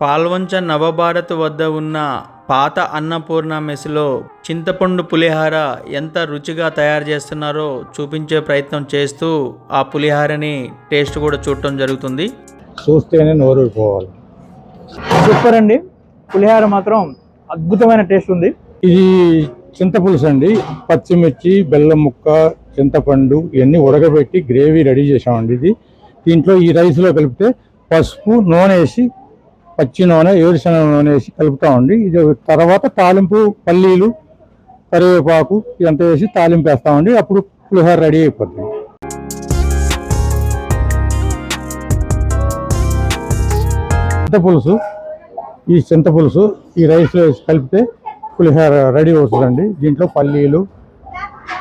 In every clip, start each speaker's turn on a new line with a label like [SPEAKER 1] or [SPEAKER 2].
[SPEAKER 1] పాల్వంచ నవభారత్ వద్ద ఉన్న పాత అన్నపూర్ణ మెస్లో చింతపండు పులిహార ఎంత రుచిగా తయారు చేస్తున్నారో చూపించే ప్రయత్నం చేస్తూ ఆ పులిహారని టేస్ట్ కూడా చూడటం జరుగుతుంది.
[SPEAKER 2] చూస్తేనే నోరూరిపోవాలి
[SPEAKER 3] సూపర్ అండి పులిహార మాత్రం అద్భుతమైన టేస్ట్ ఉంది.
[SPEAKER 2] ఇది చింతపులుసు అండి. పచ్చిమిర్చి బెల్లం ముక్క చింతపండు ఇవన్నీ ఉడకబెట్టి గ్రేవీ రెడీ చేసామండి ఇది. దీంట్లో ఈ రైస్లో కలిపితే పసుపు నూనె వేసి పచ్చి నూనె ఏరుశనగ నూనె వేసి కలుపుతామండి ఇది తర్వాత తాలింపు పల్లీలు కరివేపాకు ఇదంతా వేసి తాలింపు వేస్తామండి అప్పుడు పులిహోర రెడీ అయిపోతుంది చింతపులుసు ఈ చింతపులుసు ఈ రైస్లో వేసి కలిపితే పులిహోర రెడీ అవుతుందండి. దీంట్లో పల్లీలు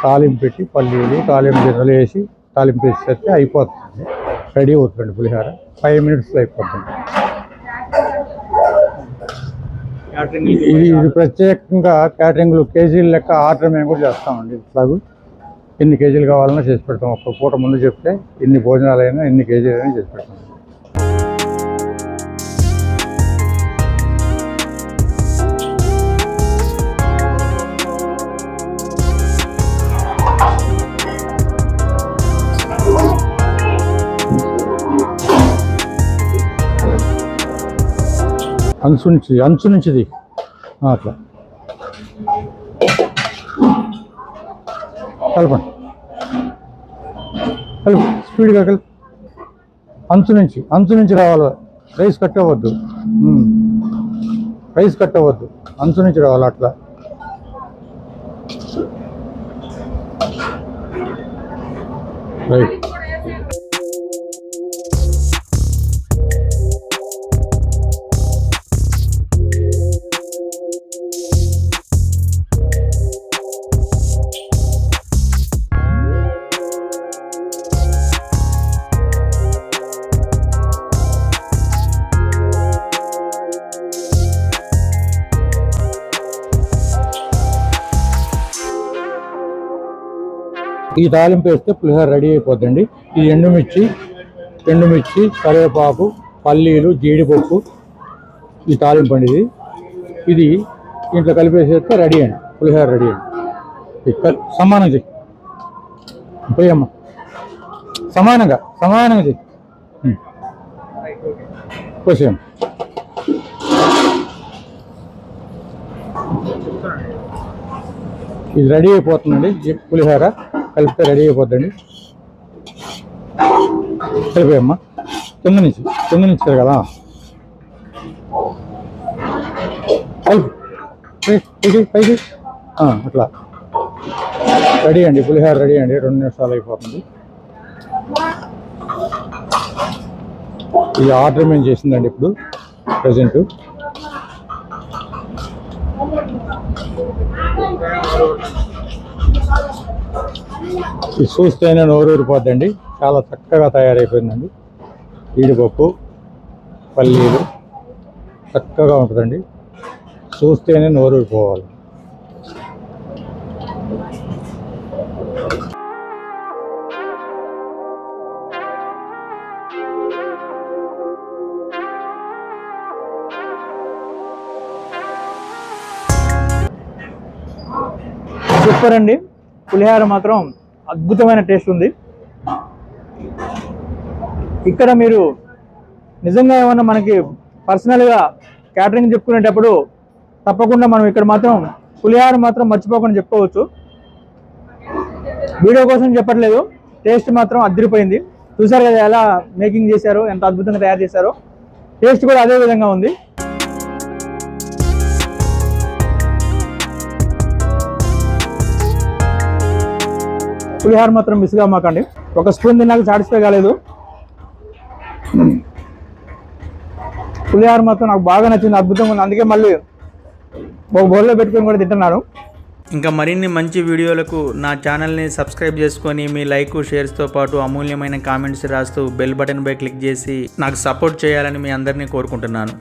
[SPEAKER 2] తాలింపు పెట్టి పల్లీలు తాలింపు గింజలు వేసి తాలింపు వేసి అయిపోతుంది. రెడీ అవుతుందండి పులిహోర. ఫైవ్ మినిట్స్లో అయిపోతుంది. ఇది ప్రత్యేకంగా క్యాటరింగ్లు కేజీల లెక్క ఆర్డర్ మేము కూడా చేస్తామండి ఇట్లాగూ. ఎన్ని కేజీలు కావాలన్నా చేసి పెడతాం. ఒక్క పూట ముందు చెప్తే ఎన్ని భోజనాలైనా ఎన్ని కేజీలైనా చేసి పెడతాం. అంచు నుంచి అంచు నుంచిది అట్లా. కలపండి. కలుపు స్పీడ్గా కలుపు. అంచు నుంచి అంచు నుంచి రావాలి. రైస్ కట్ అవ్వద్దు రైస్ కట్ అవ్వద్దు అంచు నుంచి రావాలి అట్లా. రైట్. ఈ తాలింపు వేస్తే పులిహోర రెడీ అయిపోద్దండి. ఈ ఎండుమిర్చి ఎండుమిర్చి కరివేపాకు పల్లీలు జీడిపప్పు ఈ తాలింపు అండి ఇది. ఇది దీంట్లో కలిపేసేస్తే రెడీ అండి. పులిహోర రెడీ అండి. సమానంగా సమానం చెయ్యి. పోయమ్మ. సమానంగా సమానంగా చెయ్యి. పోసేయమ్మ. ఇది రెడీ అయిపోతుందండి పులిహోర. కలిపితే రెడీ అయిపోద్దండి. కలిపోయమ్మా కింద నుంచి కింద నుంచి కదా పైకి పైకి. అట్లా. రెడీ అండి పులిహార రెడీ అండి రెండు నిమిషాలు అయిపోతుంది. ఈ ఆర్డర్ మేము చేసిందండి ఇప్పుడు ప్రజెంట్. చూస్తేనే నోరూరిపోద్దండి చాలా చక్కగా తయారైపోయిందండి. జీడిపప్పు పల్లీలు చక్కగా ఉంటుందండి. చూస్తేనే నోరూరిపోవాలి
[SPEAKER 3] సూపర్ అండి. పులిహార మాత్రం అద్భుతమైన టేస్ట్ ఉంది. ఇక్కడ మీరు నిజంగా ఏమన్నా మనకి పర్సనల్గా క్యాటరింగ్ చెప్పుకునేటప్పుడు తప్పకుండా మనం ఇక్కడ మాత్రం పులిహార మాత్రం మర్చిపోకుండా చెప్పుకోవచ్చు. వీడియో కోసం చెప్పట్లేదు. టేస్ట్ మాత్రం అదిరిపోయింది చూసారు కదా ఎలా మేకింగ్ చేశారో ఎంత అద్భుతంగా తయారు చేశారో? టేస్ట్ కూడా అదే విధంగా ఉంది. పులిహార మాత్రం మిస్ మాకండి. ఒక స్పూన్ తిన్నాక సాటిస్ఫై కాలేదు. పులిహార మాత్రం నాకు బాగా నచ్చింది అద్భుతంగా ఉంది. అందుకే మళ్ళీ ఒక బౌల్లో పెట్టుకొని కూడా తింటున్నాను
[SPEAKER 1] ఇంకా మరిన్ని మంచి వీడియోలకు నా ఛానల్ని సబ్స్క్రైబ్ చేసుకొని మీ లైక్ షేర్స్తో పాటు అమూల్యమైన కామెంట్స్ రాస్తూ బెల్ బటన్పై క్లిక్ చేసి నాకు సపోర్ట్ చేయాలని మీ అందరినీ కోరుకుంటున్నాను.